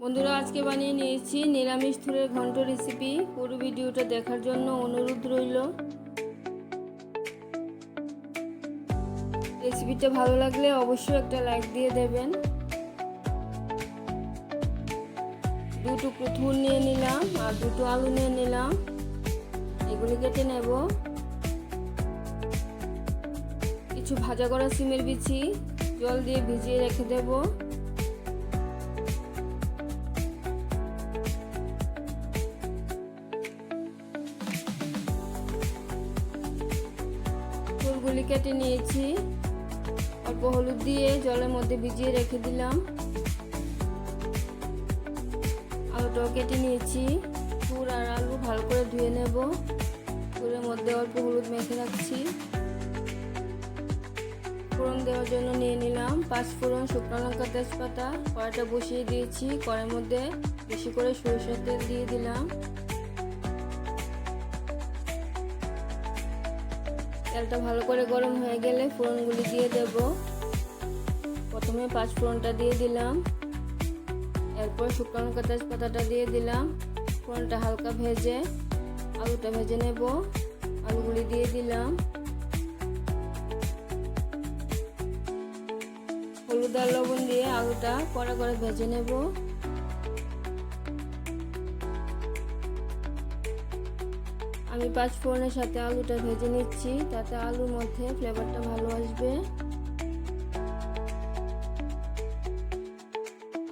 বন্ধুরা, আজকে বানিয়ে নিয়েছি নিরামিষ থুরের ঘন্ট রেসিপি পুরো ভিডিওটা দেখার জন্য অনুরোধ রইল। রেসিপিটা ভালো লাগলে অবশ্যই একটা লাইক দিয়ে দেবেন। দু টুকরো নিয়ে নিলাম আর দুটো আলু নিয়ে নিলাম। এগুলি কেটে নেব। কিছু ভাজা করা সিমের বিচি, জল দিয়ে ভিজিয়ে রেখে দেবো। ফুলগুলি কেটে নিয়েছি। অল্প হলুদ দিয়ে জলের মধ্যে ভিজিয়ে রেখে দিলাম। আলুটাও কেটে নিয়েছি। ফুল আর আলু ভালো করে ধুয়ে নেব। পুরের মধ্যে অল্প হলুদ মেখে রাখছি। ফোড়ন দেওয়ার জন্য নিয়ে নিলাম পাঁচ ফোড়ন শুকনো লঙ্কা তেজপাতা। কড়াইটা বসিয়ে দিয়েছি। কড়াইয়ের মধ্যে বেশি করে সরিষার তেল দিয়ে দিলাম। তেলটা ভালো করে গরম হয়ে গেলে ফোড়নগুলি দিয়ে দেব। প্রথমে পাঁচ ফোড়নটা দিয়ে দিলাম। এরপর শুকনো লঙ্কা তেজপাতাটা দিয়ে দিলাম। ফোড়নটা হালকা ভেজে আলুটা ভেজে নেব। আলুগুলি দিয়ে দিলাম। হলুদ আর লবণ দিয়ে আলুটা কড়া করে ভেজে নেব। আমি পাঁচ ফোড়নের সাথে আলুটা ভেজে নিচ্ছি, তাতে আলুর মধ্যে ফ্লেভারটা ভালো আসবে।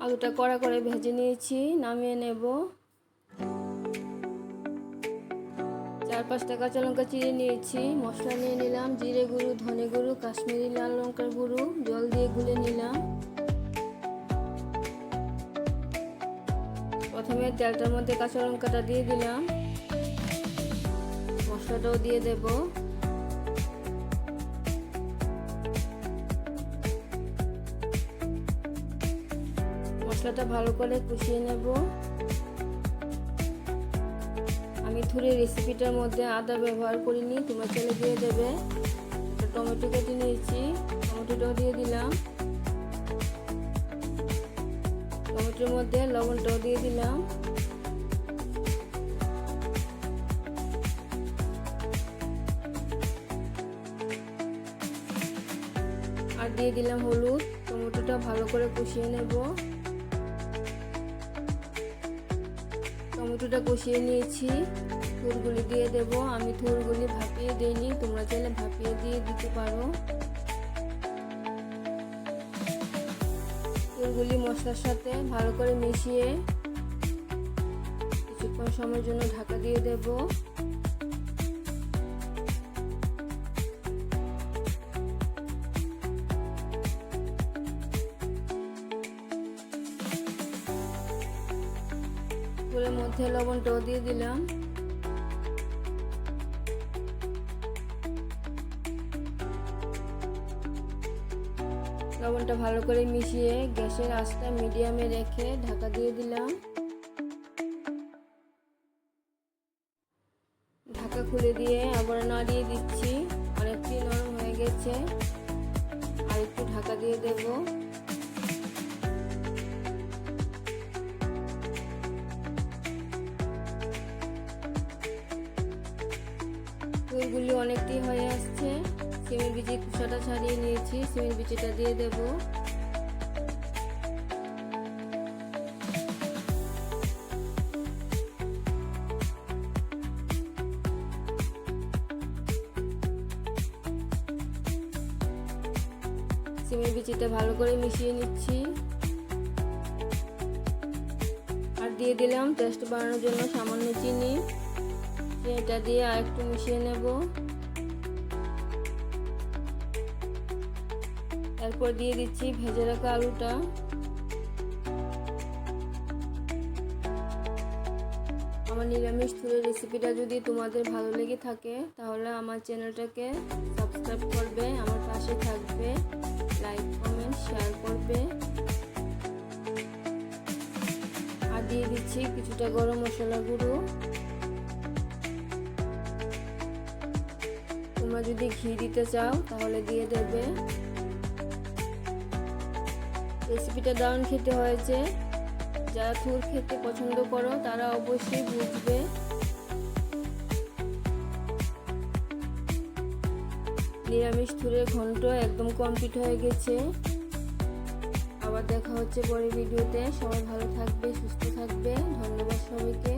আলুটা কড়া করে ভেজে নিয়েছি, নামিয়ে নেব। চার পাঁচটা কাঁচা লঙ্কা চিড়ে নিয়েছি, মশলা নিয়ে নিলাম, জিরে গুঁড়ো, ধনে গুঁড়ো, কাশ্মীরি লাল লঙ্কার গুঁড়ো, জল দিয়ে গুলে নিলাম। প্রথমে তেলটার মধ্যে কাঁচা লঙ্কাটা দিয়ে দিলাম। মশলাটাও দিয়ে দেব। মশলাটা ভালো করে কষিয়ে নেব। আমি থুরে রেসিপিটার মধ্যে আদা ব্যবহার করিনি, তোমরা চলে দিয়ে দেবে। টমেটো কেটে নিয়েছি, টমেটোটাও দিয়ে দিলাম। টমেটোর মধ্যে লবণটাও দিয়ে দিলাম। আর দিয়ে দিলাম হলুদ। টমেটোটা ভালো করে কষিয়ে নেব। টমেটোটা কষিয়ে নিয়েছি। থুরগুলি দিয়ে দেব। আমি থুরগুলি ভাপিয়ে দিইনি। তোমরা চাইলে ভাপিয়ে দিয়ে দিতে পারো। থুরগুলি মশলার সাথে ভালো করে মিশিয়ে কিছুক্ষণ সময়ের জন্য ঢাকা দিয়ে দেবো। ফুলের মধ্যে লবণটাও দিয়ে দিলাম। লবণটা ভালো করে মিশিয়ে গ্যাসের আঁচটা মিডিয়ামে রেখে ঢাকা দিয়ে দিলাম। ঢাকা খুলে দিয়ে আবার নাড়িয়ে দিচ্ছি। অনেকটি নরম হয়ে গেছে। আর একটু ঢাকা দিয়ে দেবো। অনেকটি হয়ে আসছে। সিমের বিচি খোসাটা ছাড়িয়ে নিয়েছি। সিমের বিচিটা দিয়ে দেব। সিমের বিচিটা ভালো করে মিশিয়ে নিচ্ছি। আর দিয়ে দিলাম টেস্ট বাড়ানোর জন্য সামান্য চিনি। এটা দিয়ে আর একটু মিশিয়ে নেব। তারপর দিয়ে দিচ্ছি ভেজে রাখা আলুটা। আমার নিরামিষ থুরের রেসিপিটা যদি তোমাদের ভালো লেগে থাকে, তাহলে আমার চ্যানেলটাকে সাবস্ক্রাইব করবে, আমার পাশে থাকবে লাইক কমেন্ট শেয়ার করবে। আর দিয়ে দিচ্ছি কিছুটা গরম মশলা গুঁড়ো। তোমরা যদি ঘি দিতে চাও, তাহলে দিয়ে দেবে। রেসিপিটা দারুণ খেতে হয়েছে। যারা থুর খেতে পছন্দ করো, তারা অবশ্যই বুঝবে। নিরামিষ থুরের ঘন্ট একদম কমপ্লিট হয়ে গেছে। আবার দেখা হচ্ছে পরের ভিডিওতে সবাই ভালো থাকবে, সুস্থ থাকবে। ধন্যবাদ সবাইকে।